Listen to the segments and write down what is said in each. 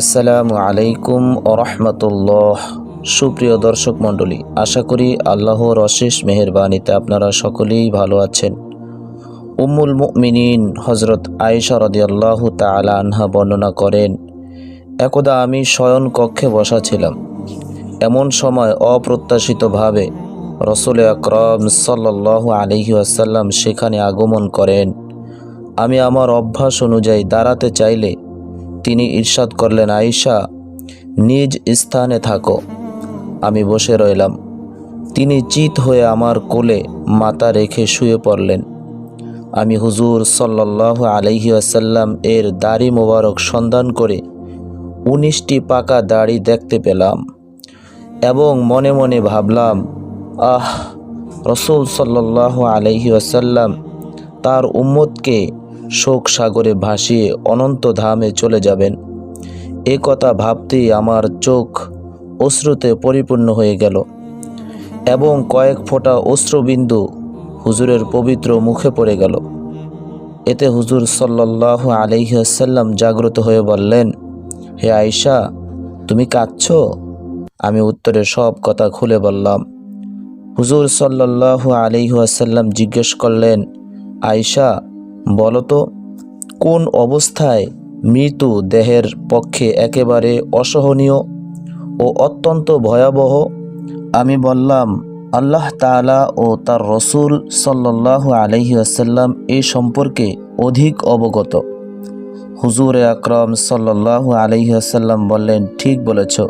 আসসালামু আলাইকুম রহমতুল্লাহ। সুপ্রিয় দর্শক মণ্ডলী, আশা করি আল্লাহর অশেষ মেহেরবানিতে আপনারা সকলেই ভালো আছেন। উম্মুল মুমিনিন হজরত আয়েশা রদিয়াল্লাহ তালা আনহা বর্ণনা করেন, একদা আমি শয়ন কক্ষে বসা ছিলাম। এমন সময় অপ্রত্যাশিতভাবে রসুল আকরম সাল্লাহ আলহি আসাল্লাম সেখানে আগমন করেন। আমি আমার অভ্যাস অনুযায়ী দাঁড়াতে চাইলে তিনি ঈর্ষাদ করলেন, আয়েশা, নিজ স্থানে থাকো। আমি বসে রইলাম। তিনি চিত হয়ে আমার কোলে মাথা রেখে শুয়ে পড়লেন। আমি হুজুর সাল্লাহ আলহি আসাল্লাম এর দাড়ি মোবারক সন্ধান করে উনিশটি পাকা দাড়ি দেখতে পেলাম এবং মনে মনে ভাবলাম, আহ, রসুল সাল্লাহ আলহি আসাল্লাম তার উম্মতকে শোক সাগরে ভাসিয়ে অনন্ত ধামে চলে যাবেন। এ কথা ভাবতেই আমার চোখ অশ্রুতে পরিপূর্ণ হয়ে গেল এবং কয়েক ফোঁটা অশ্রুবিন্দু হুজুরের পবিত্র মুখে পড়ে গেল। এতে হুজুর সাল্লাহ আলহিহাসাল্লাম জাগ্রত হয়ে বললেন, হে আয়শা, তুমি কাঁদছ? আমি উত্তরে সব কথা খুলে বললাম। হুজুর সাল্লাহ আলিহাসাল্লাম জিজ্ঞেস করলেন, আয়শা বলো তো কোন অবস্থায় মৃত্যু দেহের পক্ষে একেবারে অসহনীয় ও অত্যন্ত ভয়াবহ? আমি বললাম, আল্লাহ তাআলা ও তার রসুল সাল্লাহ আলহি আসাল্লাম এ সম্পর্কে অধিক অবগত। হুজুর আকরম সাল্লাহ আলহি বললেন, ঠিক বলেছ।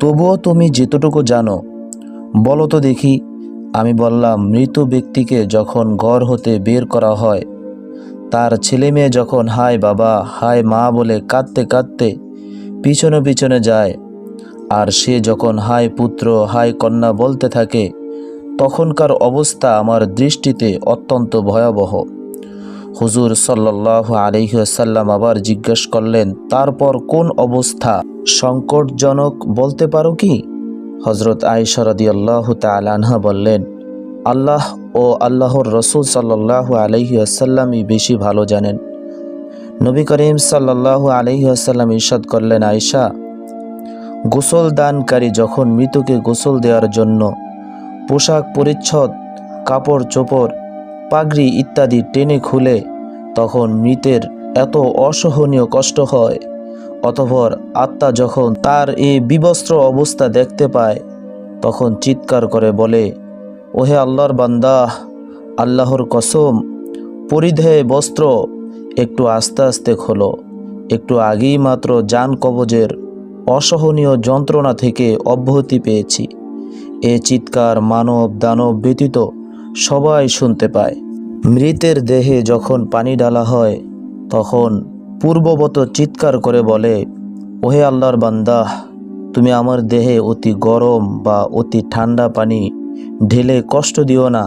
তবুও তুমি যেতটুকু জানো বলো তো দেখি, আমি বললাম, মৃত ব্যক্তিকে যখন ঘর হতে বের করা হয় তার ছেলে মেয়ে যখন, হায় বাবা, হায় মা বলে কাঁদতে কাঁদতে পিছনে পিছনে যায়। আর সে যখন, হায় পুত্র, হায় কন্যা বলতে থাকে, তখনকার অবস্থা আমার দৃষ্টিতে অত্যন্ত ভয়াবহ। হুজুর সাল্লাহ আলহিহাসাল্লাম আবার জিজ্ঞেস করলেন, তারপর কোন অবস্থা? সংকটজনক বলতে পারো কি? হজরত আয়সরদি আল্লাহ তালানহা বললেন, আল্লাহ ও আল্লাহর রসুল সাল্লাহ আলহি আসাল্লামই বেশি ভালো জানেন। নবী করিম সাল্লাহ আলহি আসাল্লাম ইরশাদ করলেন আয়সা গোসল দানকারী যখন মৃতকে গোসল দেওয়ার জন্য পোশাক পরিচ্ছদ, কাপড় চোপড়, পাগড়ি ইত্যাদি টেনে খুলে, তখন মৃতের এত অসহনীয় কষ্ট হয়, অতঃপর আত্মা যখন তার এই বিবস্ত্র অবস্থা দেখতে পায়, তখন চিৎকার করে বলে ওহে আল্লাহর বান্দা, আল্লাহর কসম, পরিধেয় বস্ত্র একটু আস্তে আস্তে খোলো। একটু আগেই মাত্র যান কবজের অসহনীয় যন্ত্রণা থেকে অব্যাহতি পেয়েছি। এ চিৎকার মানব দানব ব্যতীত সবাই শুনতে পায়। মৃতের দেহে যখন পানি ডালা হয়, তখন পূর্ববত চিৎকার করে বলে, ওহে আল্লাহর বান্দা, তুমি আমার দেহে অতি গরম বা অতি ঠান্ডা পানি ঢেলে কষ্ট দিও না।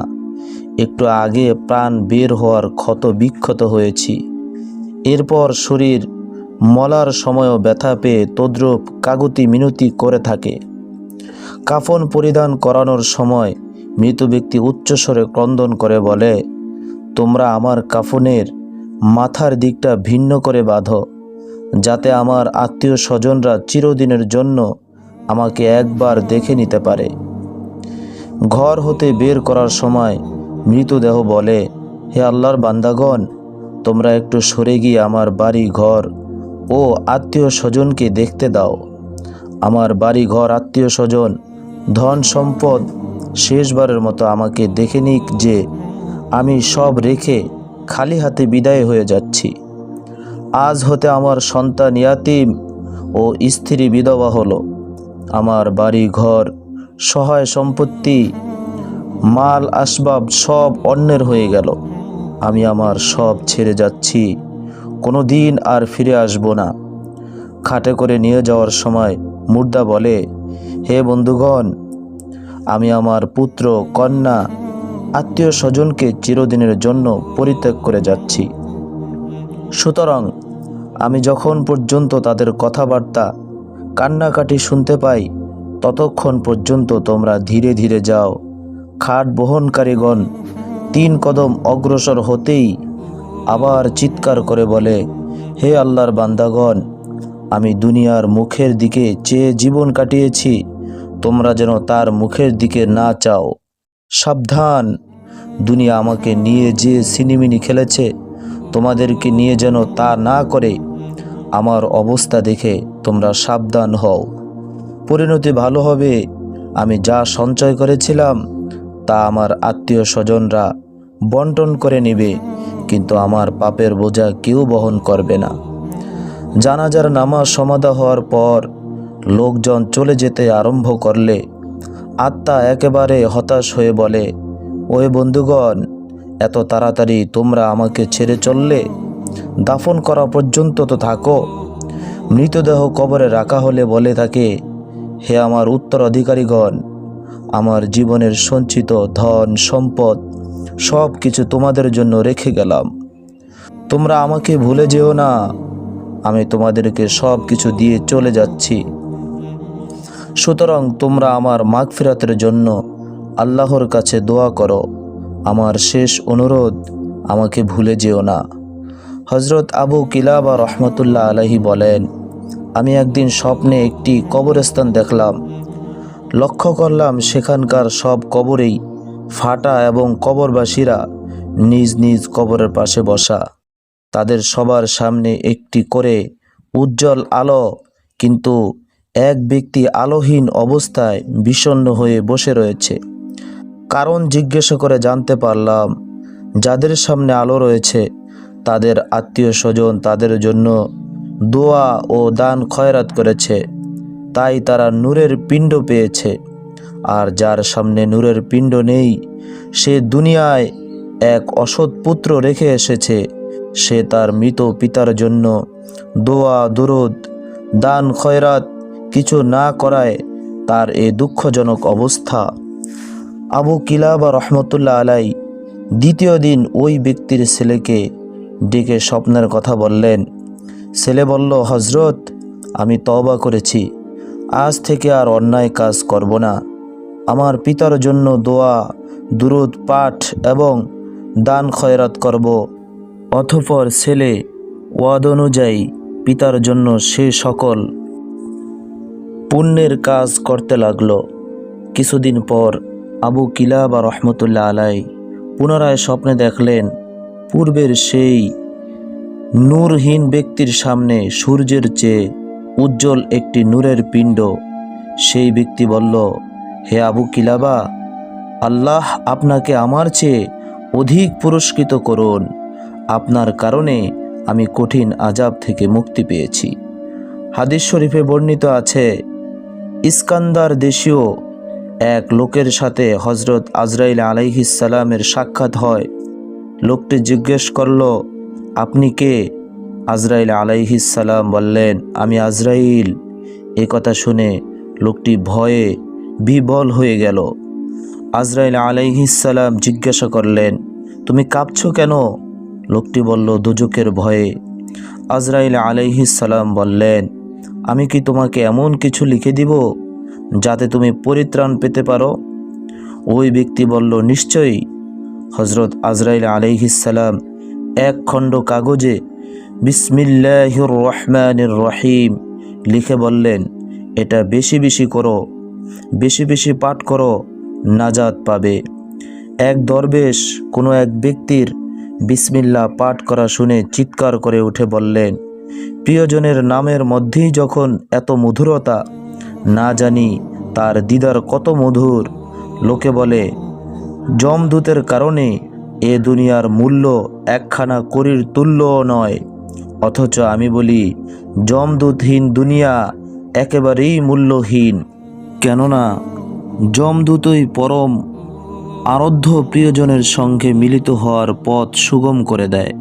একটু আগে প্রাণ বের হওয়ার ক্ষত বিক্ষত হয়েছি। এরপর শরীর মলার সময়ও ব্যথা পেয়ে তদ্রূপ কাগতি মিনতি করে থাকে। কাফন পরিধান করানোর সময় মৃত ব্যক্তি উচ্চস্বরে ক্রন্দন করে বলে, তোমরা আমার কাফনের মাথার দিকটা ভিন্ন করে বাঁধো, যাতে আমার আত্মীয় স্বজনরা চিরদিনের জন্য আমাকে একবার দেখে নিতে পারে। ঘর হতে বের করার সময় মৃতদেহ বলে, হে আল্লাহর বান্দাগণ, তোমরা একটু সরে গিয়ে আমার বাড়ি ঘর ও আত্মীয় স্বজনকে দেখতে দাও। আমার বাড়ি ঘর আত্মীয় স্বজন, ধন সম্পদ শেষবারের মতো আমাকে দেখে নিক যে আমি সব রেখে খালি হাতে বিদায় হয়ে যাচ্ছি। আজ হতে আমার সন্তান ইয়াতিম ও স্ত্রী বিধবা হলো। আমার বাড়ি ঘর সহায় সম্পত্তি, মাল, আসবাব সব অন্যের হয়ে গেল। আমি আমার সব ছেড়ে যাচ্ছি। কোনো দিন আর ফিরে আসব না। খাটে করে নিয়ে যাওয়ার সময় মুর্দা বলে, হে বন্ধুগণ, আমি আমার পুত্র, কন্যা, আত্মীয় স্বজনকে চিরদিনের জন্য পরিত্যাগ করে যাচ্ছি। সুতরাং আমি যখন পর্যন্ত তাদের কথাবার্তা কান্নাকাটি শুনতে পাই ততক্ষণ পর্যন্ত তোমরা ধীরে ধীরে যাও। খাট বহনকারীগণ তিন কদম অগ্রসর হতেই আবার চিৎকার করে বলে, হে আল্লাহর বান্দাগণ, আমি দুনিয়ার মুখের দিকে চেয়ে জীবন কাটিয়েছি। তোমরা যেন তার মুখের দিকে না চাও। সাবধান, দুনিয়া আমাকে নিয়ে যে সিনিমিনি খেলেছে, তোমাদেরকে নিয়ে যেন তা না করে। আমার অবস্থা দেখে তোমরা সাবধান হও। পরিণতি ভালো হবে। আমি যা সঞ্চয় করেছিলাম, তা আমার আত্মীয় স্বজনরা বন্টন করে নেবে, কিন্তু আমার পাপের বোঝা কেউ বহন করবে না। জানাজার নামাজ সমাধা হওয়ার পর লোকজন চলে যেতে আরম্ভ করলে আত্মা একেবারে হতাশ হয়ে বলে ওই বন্ধুগণ, এত তাড়াতাড়ি তোমরা আমাকে ছেড়ে চললে? দাফন করা পর্যন্ত তো থাকো। মৃতদেহ কবরে রাখা হলে বলে থাকে হে আমার উত্তরাধিকারীগণ, আমার জীবনের সঞ্চিত ধন, সম্পদ সব কিছু তোমাদের জন্য রেখে গেলাম। তোমরা আমাকে ভুলে যেও না, আমি তোমাদেরকে সব কিছু দিয়ে চলে যাচ্ছি। সুতরাং তোমরা আমার মাগফিরাতের জন্য আল্লাহর কাছে দোয়া করো। আমার শেষ অনুরোধ, আমাকে ভুলে যেও না। হজরত আবু কিলাবা রহমতুল্লাহ আলাহি বলেন আমি একদিন স্বপ্নে একটি কবরস্থান দেখলাম। লক্ষ্য করলাম সেখানকার সব কবরেই ফাটা এবং কবরবাসীরা নিজ নিজ কবরের পাশে বসা। তাদের সবার সামনে একটি করে উজ্জ্বল আলো, কিন্তু এক ব্যক্তি আলোহীন অবস্থায় বিষণ্ণ হয়ে বসে রয়েছে। কারণ জিজ্ঞেস করে জানতে পারলাম, যাদের সামনে আলো রয়েছে, তাদের আত্মীয় স্বজন তাদের জন্য দোয়া ও দান খয়রাত করেছে, তাই তারা নূরের পিণ্ড পেয়েছে। আর যার সামনে নূরের পিণ্ড নেই, সে দুনিয়ায় এক অসৎ পুত্র রেখে এসেছে। সে তার মৃত পিতার জন্য দোয়া, দরদ, দান, খয়রাত কিছু না করায় তার এ দুঃখজনক অবস্থা। আবু কিলাবা রহমতুল্লাহ আলাই দ্বিতীয় দিন ওই ব্যক্তির ছেলেকে ডেকে স্বপ্নের কথা বললেন। ছেলে বলল হজরত আমি তওবা করেছি। আজ থেকে আর অন্যায় কাজ করব না। আমার পিতার জন্য দোয়া, দুরুদ, পাঠ এবং দান খয়রাত করব। অথপর ছেলে ওয়াদ অনুযায়ী পিতার জন্য সে সকল পুণ্যের কাজ করতে লাগল। কিছুদিন পর আবু কিলাবা রহমতুল্লাহ আলাই পুনরায় স্বপ্নে দেখলেন, পূর্বের সেই নূরহীন ব্যক্তির সামনে সূর্যের চেয়ে উজ্জ্বল একটি নূরের পিণ্ড। সেই ব্যক্তি বলল, হে আবু কিলাবা, আল্লাহ আপনাকে আমার চেয়ে অধিক পুরস্কৃত করুন। আপনার কারণে আমি কঠিন আজাব থেকে মুক্তি পেয়েছি। হাদিস শরীফে বর্ণিত আছে, ইস্কান্দার দেশীয় এক লোকের সাথে হজরত আজরাইল আলাইহিসালামের সাক্ষাৎ হয়। লোকটি জিজ্ঞেস করল আপনি কে? আজরাইল আলাইহিসালাম বললেন, আমি আজরাইল। এ কথা শুনে লোকটি ভয়ে বিবল হয়ে গেল। আজরাইল আলাইহিসালাম জিজ্ঞাসা করলেন, তুমি কাঁপছ কেন? লোকটি বলল, দুজকের ভয়ে। আজরাইল আলাইহিসালাম বললেন, আমি কি তোমাকে এমন কিছু লিখে দিব যাতে তুমি পরিত্রাণ পেতে পারো? ওই ব্যক্তি বলল, নিশ্চয়ই। হজরত আজরাইল আলাইহিসালাম এক খণ্ড কাগজে বিসমিল্লাহির রহমানির রহিম লিখে বললেন, এটা বেশি বেশি করো, বেশি বেশি পাঠ করো, নাজাত পাবে। এক দরবেশ কোনো এক ব্যক্তির বিসমিল্লা পাঠ করা শুনে চিৎকার করে উঠে বললেন, প্রিয়জনের নামের মধ্যেই যখন এত মধুরতা, না জানি তার দিদার কত মধুর। লোকে বলে, জমদূতের কারণে এ দুনিয়ার মূল্য একখানা করির তুল্য নয়। অথচ আমি বলি, যমদূতহীন দুনিয়া একেবারেই মূল্যহীন। কেননা জমদূতই পরম আরাধ্য প্রিয়জনের সঙ্গে মিলিত হওয়ার পথ সুগম করে দেয়।